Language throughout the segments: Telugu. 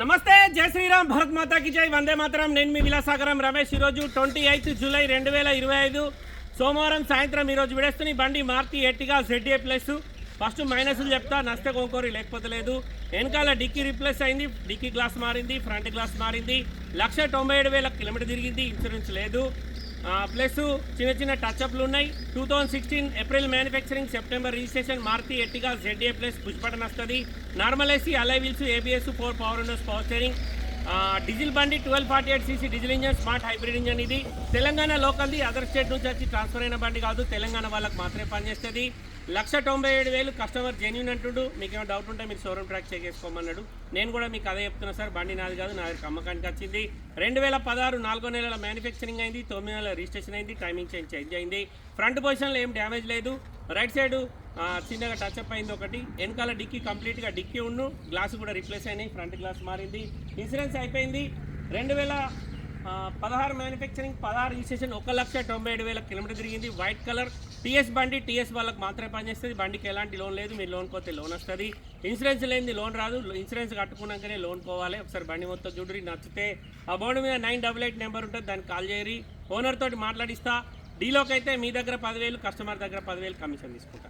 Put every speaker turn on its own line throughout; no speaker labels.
నమస్తే జై శ్రీరామ్ భరత్ మాతాకి జై వందే మాతరం. నేను మీ విలాసాగరం రమేష్. ఈరోజు ట్వంటీ ఎయిత్ జూలై రెండు వేల ఇరవై ఐదు సోమవారం సాయంత్రం ఈరోజు విడేస్తున్న బండి Maruti Ertiga Zeta plus. First మైనస్లు చెప్తా నష్ట కోకోరి లేకపోతే లేదు. వెనకాల డిక్కీ రిప్లేస్ అయింది డిక్కీ గ్లాస్ మారింది ఫ్రంట్ గ్లాస్ మారింది. లక్ష తొంభై ఏడు వేల కిలోమీటర్ తిరిగింది ఇన్సూరెన్స్ లేదు. ప్లస్ చిన్న చిన్న టచ్అప్లు ఉన్నాయి. Two thousand sixteen April manufacturing September registration Maruti Ertiga Z A plus push button వస్తుంది. Normal AC alloy wheels ABS four power windows power steering. Diesel బండి twelve forty eight CC diesel engine smart hybrid engine ఇది. తెలంగాణ లోకల్ది అదర్ స్టేట్ నుంచి వచ్చి ట్రాన్స్ఫర్ అయిన బండి కాదు తెలంగాణ వాళ్ళకి మాత్రమే పనిచేస్తుంది. లక్ష తొంభై ఏడు వేలు కస్టమర్ జెన్యున్ అంటుండు. మీకు ఏమైనా డౌట్ ఉంటే మీరు షోరూమ్ ట్రాక్ చెక్ చేసుకోమన్నాడు. నేను కూడా మీకు అదే చెప్తున్నా సార్ బండి నాది కాదు నా దగ్గర అమ్మకానికి వచ్చింది. రెండు వేల పదహారు నాలుగో నెలల మ్యానుఫ్యాక్చరింగ్ అయింది తొమ్మిది నెలల రిజిస్ట్రేషన్ అయింది టైమింగ్ చేంజ్ చేంజ్ అయింది. ఫ్రంట్ పొజిషన్లో ఏం డ్యామేజ్ లేదు. రైట్ సైడ్ చిన్నగా టచ్ అప్ అయింది ఒకటి. వెనకాల డిక్కీ కంప్లీట్గా డిక్కీ ఉండు. గ్లాస్ కూడా రిప్లేస్ అయినాయి ఫ్రంట్ గ్లాస్ మారింది. ఇన్సూరెన్స్ అయిపోయింది. రెండు వేల పదహారు మ్యానుఫ్యాక్చరింగ్ పదహారు రిజిస్ట్రేషన్ ఒక లక్ష తొంభై ఏడు వేల కిలోమీటర్ తిరిగింది. వైట్ కలర్ టీఎస్ బండి టీఎస్ వాళ్ళకి మాత్రమే పనిచేస్తుంది బండికి ఎలాంటి లోన్ లేదు. మీరు లోన్ పోతే లోన్ వస్తుంది. ఇన్సూరెన్స్ లేనిది లోన్ రాదు. ఇన్సూరెన్స్ కట్టుకున్నాకనే లోన్ పోవాలి. ఒకసారి బండి మొత్తం చూడరి నచ్చితే ఆ బోర్డు మీద నైన్ డబల్ ఎయిట్ నెంబర్ ఉంటుంది. దానికి కాల్ చేయరి ఓనర్ తోటి మాట్లాడిస్తా. డీలోకి అయితే మీ దగ్గర పదివేలు కస్టమర్ దగ్గర పదివేలు కమిషన్ తీసుకుంటా.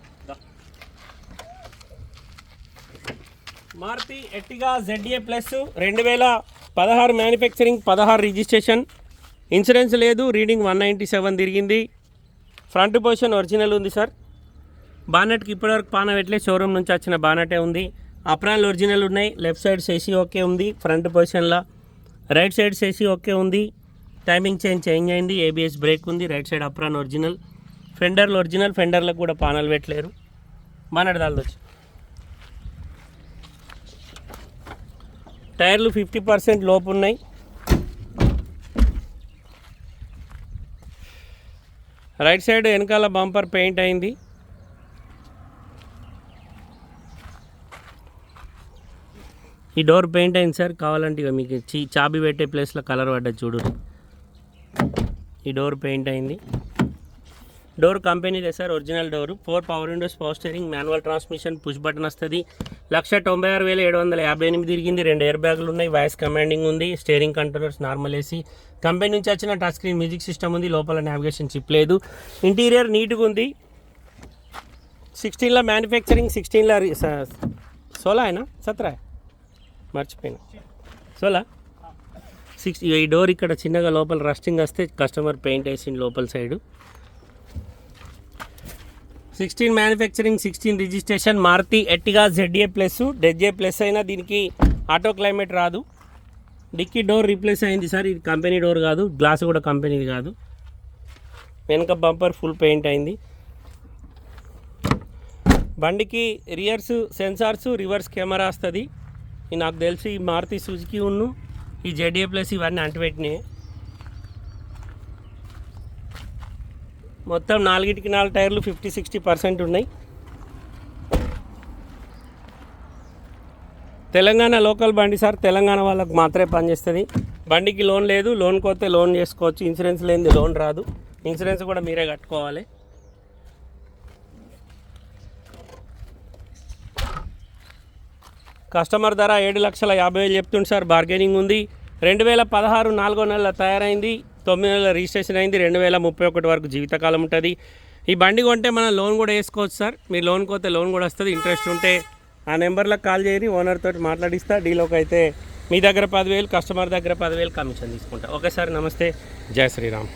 మారుతి ఎట్టిగా జెడ్ఏ ప్లస్ రెండు వేల పదహారు మ్యానుఫ్యాక్చరింగ్ పదహారు రిజిస్ట్రేషన్. ఇన్సూరెన్స్ లేదు. రీడింగ్ వన్ నైంటీ సెవెన్ తిరిగింది. ఫ్రంట్ పొజిషన్ ఒరిజినల్ ఉంది సార్. బానెట్కి ఇప్పటివరకు పాన పెట్టలే షోరూమ్ నుంచి వచ్చిన బానెటే ఉంది. అప్రాన్లు ఒరిజినల్ ఉన్నాయి లెఫ్ట్ సైడ్ సేసీ ఓకే ఉంది ఫ్రంట్ పొజిషన్లో. రైట్ సైడ్ సేసీ ఓకే ఉంది. టైమింగ్ చేంజ్ చేంజ్ అయింది ఏబిఎస్ బ్రేక్ ఉంది రైట్ సైడ్ అప్రాన్ ఒరిజినల్. ఫెండర్లు ఒరిజినల్ ఫెండర్లకు కూడా పానాలు పెట్టలేరు. బానెట్ దాల్దొచ్చు టైర్లు ఫిఫ్టీ పర్సెంట్ లోపు ఉన్నాయి. రైట్ సైడ్ వెనకాల బంపర్ పెయింట్ అయింది. ఈ డోర్ పెయింట్ అయింది సార్. కావాలంటే ఇక మీకు చీ చాబీ పెట్టే ప్లేస్లో కలర్ పడ్డది చూడు. ఈ డోర్ పెయింట్ అయింది. Door కంపెనీదే sir original door. Four power windows power steering manual transmission push button వస్తుంది. లక్ష తొంభై ఆరు వేల ఏడు వందల యాభై ఎనిమిది తిరిగింది. రెండు ఎయిర్ బ్యాగులు ఉన్నాయి వాయిస్ కమాండింగ్ ఉంది steering controllers normal AC. Company నుంచి వచ్చిన టచ్ స్క్రీన్ మ్యూజిక్ సిస్టమ్ ఉంది లోపల నావిగేషన్ చిప్ లేదు. ఇంటీరియర్ నీట్గా ఉంది. సిక్స్టీన్లో మ్యానుఫ్యాక్చరింగ్ సిక్స్టీన్లో సోలా అయినా సత్రా? మర్చిపోయినా. సోలా? సిక్స్ ఈ డోర్ ఇక్కడ చిన్నగా లోపల రస్టింగ్ వస్తే కస్టమర్ పెయింట్ వేసింది లోపల side. Sixteen manufacturing sixteen registration Maruti Ertiga Z A plus డెడ్జే plus అయినా దీనికి ఆటో క్లైమేట్ రాదు. డిక్కీ డోర్ రీప్లేస్ అయింది సార్ ఇది కంపెనీ డోర్ కాదు గ్లాస్ కూడా కంపెనీది కాదు. వెనక బంపర్ ఫుల్ పెయింట్ అయింది. బండికి రియర్స్ సెన్సార్స్ రివర్స్ కెమెరా వస్తుంది. నాకు తెలిసి మారుతి సుజుకి ఉన్ను ఈ జెడ్ఏ ప్లస్ ఇవన్నీ అంటిపెట్టినాయి. మొత్తం నాలుగిటికి నాలుగు టైర్లు ఫిఫ్టీ సిక్స్టీ పర్సెంట్ ఉన్నాయి. తెలంగాణ లోకల్ బండి సార్ తెలంగాణ వాళ్ళకు మాత్రమే పనిచేస్తుంది. బండికి లోన్ లేదు లోన్ కోతే లోన్ చేసుకోవచ్చు ఇన్సూరెన్స్ లేనిది లోన్ రాదు. ఇన్సూరెన్స్ కూడా మీరే కట్టుకోవాలి. కస్టమర్ ధర ఏడు లక్షల యాభై వేలు చెప్తుంది సార్ బార్గెనింగ్ ఉంది. రెండు వేల పదహారు నాలుగో నెలల తయారైంది. తొమ్మిది నెలల రిజిస్ట్రేషన్ అయింది రెండు వేల ముప్పై ఒకటి వరకు జీవితకాలం ఉంటుంది. ఈ బండి కొంటే మనం లోన్ కూడా వేసుకోవచ్చు సార్. మీరు లోన్ కోతే లోన్ కూడా వస్తుంది ఇంట్రెస్ట్ ఉంటే ఆ నెంబర్లకు కాల్ చేయని ఓనర్ తోటి మాట్లాడిస్తా డీలోకి అయితే మీ దగ్గర పదివేలు కస్టమర్ దగ్గర పదివేలు కమిషన్ తీసుకుంటా. ఓకే సార్ నమస్తే. జయ శ్రీరామ్.